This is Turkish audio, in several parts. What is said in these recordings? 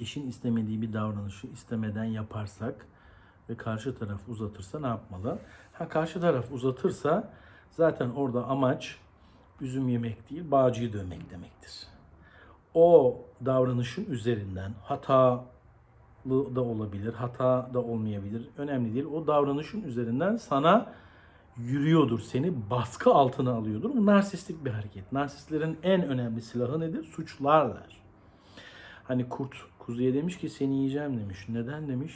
eşin istemediği bir davranışı istemeden yaparsak ve karşı taraf uzatırsa ne yapmalı? Ha karşı taraf uzatırsa zaten orada amaç üzüm yemek değil, bağcıyı dövmek demektir. O davranışın üzerinden hatalı da olabilir, hata da olmayabilir. Önemli değil. O davranışın üzerinden sana yürüyordur, seni baskı altına alıyordur. Bu narsistik bir hareket. Narsistlerin en önemli silahı nedir? Suçlarlar. Hani kurt kuzuya demiş ki seni yiyeceğim demiş. Neden demiş?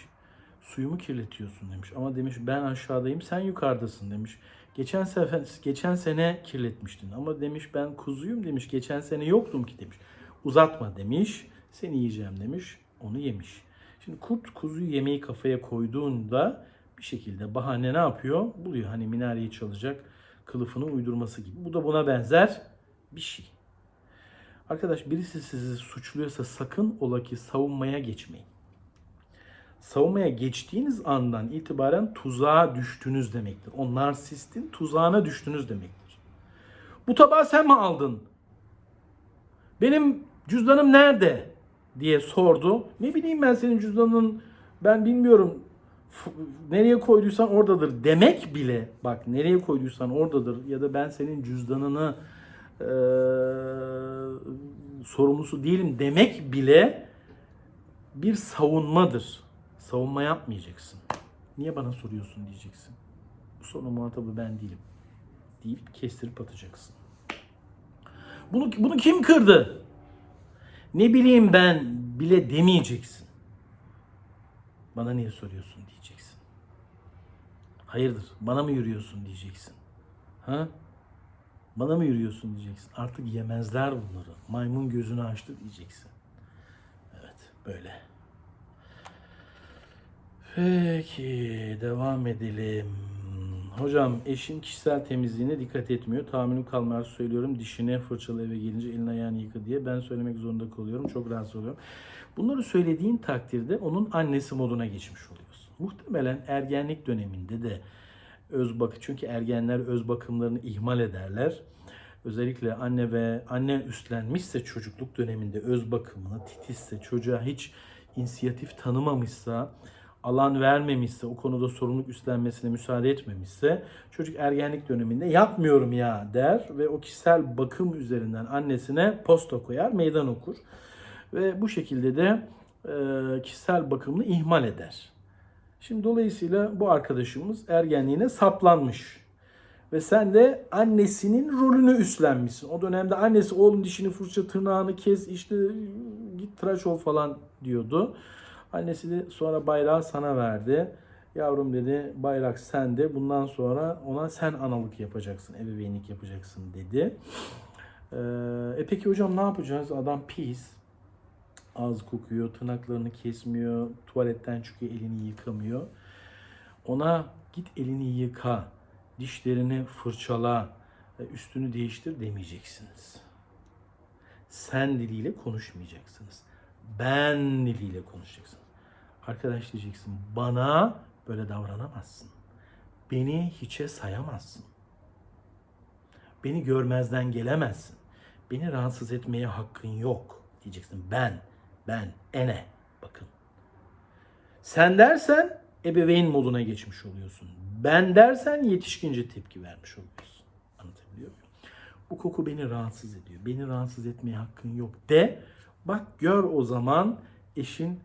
Suyumu kirletiyorsun demiş. Ama demiş ben aşağıdayım sen yukarıdasın demiş. Geçen sefer geçen sene kirletmiştin ama demiş ben kuzuyum demiş. Geçen sene yoktum ki demiş. Uzatma demiş. Seni yiyeceğim demiş. Onu yemiş. Şimdi kurt kuzuyu yemeği kafaya koyduğunda bir şekilde bahane ne yapıyor? Buluyor hani minareyi çalacak kılıfını uydurması gibi. Bu da buna benzer bir şey. Arkadaş birisi sizi suçluyorsa sakın ola ki savunmaya geçmeyin. Savunmaya geçtiğiniz andan itibaren tuzağa düştünüz demektir. O narsistin tuzağına düştünüz demektir. Bu tabağı sen mi aldın? Benim cüzdanım nerede? diye sordu. Ne bileyim ben senin cüzdanın ben bilmiyorum nereye koyduysan oradadır demek bile bak nereye koyduysan oradadır ya da ben senin cüzdanını eee, sorumlusu değilim demek bile bir savunmadır. Savunma yapmayacaksın. Niye bana soruyorsun diyeceksin. Bu sorunun muhatabı ben değilim. Deyip kestirip atacaksın. Bunu, bunu kim kırdı? Ne bileyim ben bile demeyeceksin. Bana niye soruyorsun diyeceksin. Hayırdır bana mı yürüyorsun diyeceksin. Ha? Bana mı yürüyorsun diyeceksin. Artık yemezler bunları. Maymun gözünü açtı diyeceksin. Evet böyle. Peki devam edelim. Hocam eşim kişisel temizliğine dikkat etmiyor. Tahammülüm kalmaz söylüyorum. Dişine fırçalı eve gelince elini ayağını yıka diye ben söylemek zorunda kalıyorum. Çok rahatsız oluyorum. Bunları söylediğin takdirde onun annesi moduna geçmiş oluyorsun. Muhtemelen ergenlik döneminde de öz bakı çünkü ergenler öz bakımlarını ihmal ederler. Özellikle anne ve anne üstlenmişse çocukluk döneminde öz bakımını titizse çocuğa hiç inisiyatif tanımamışsa alan vermemişse, o konuda sorumluluk üstlenmesine müsaade etmemişse çocuk ergenlik döneminde yapmıyorum ya der ve o kişisel bakım üzerinden annesine posta koyar, meydan okur. Ve bu şekilde de kişisel bakımını ihmal eder. Şimdi dolayısıyla bu arkadaşımız ergenliğine saplanmış. Ve sen de annesinin rolünü üstlenmişsin. O dönemde annesi oğlum dişini fırça tırnağını kes işte git tıraş ol falan diyordu. Annesi de sonra bayrağı sana verdi. Yavrum dedi bayrak sende. Bundan sonra ona sen analık yapacaksın, ebeveynlik yapacaksın dedi. Ee, e peki hocam ne yapacağız? Adam pis. Az kokuyor, tırnaklarını kesmiyor, tuvaletten çıkıyor, elini yıkamıyor. Ona git elini yıka, dişlerini fırçala, e, üstünü değiştir demeyeceksiniz. Sen diliyle konuşmayacaksınız. Ben diliyle konuşacaksınız. Arkadaş diyeceksin bana böyle davranamazsın. Beni hiçe sayamazsın. Beni görmezden gelemezsin. Beni rahatsız etmeye hakkın yok diyeceksin. Ben, ben, ene. Bakın. Sen dersen ebeveyn moduna geçmiş oluyorsun. Ben dersen yetişkince tepki vermiş oluyorsun. Anlatabiliyor muyum? Bu koku beni rahatsız ediyor. Beni rahatsız etmeye hakkın yok de. Bak gör o zaman eşin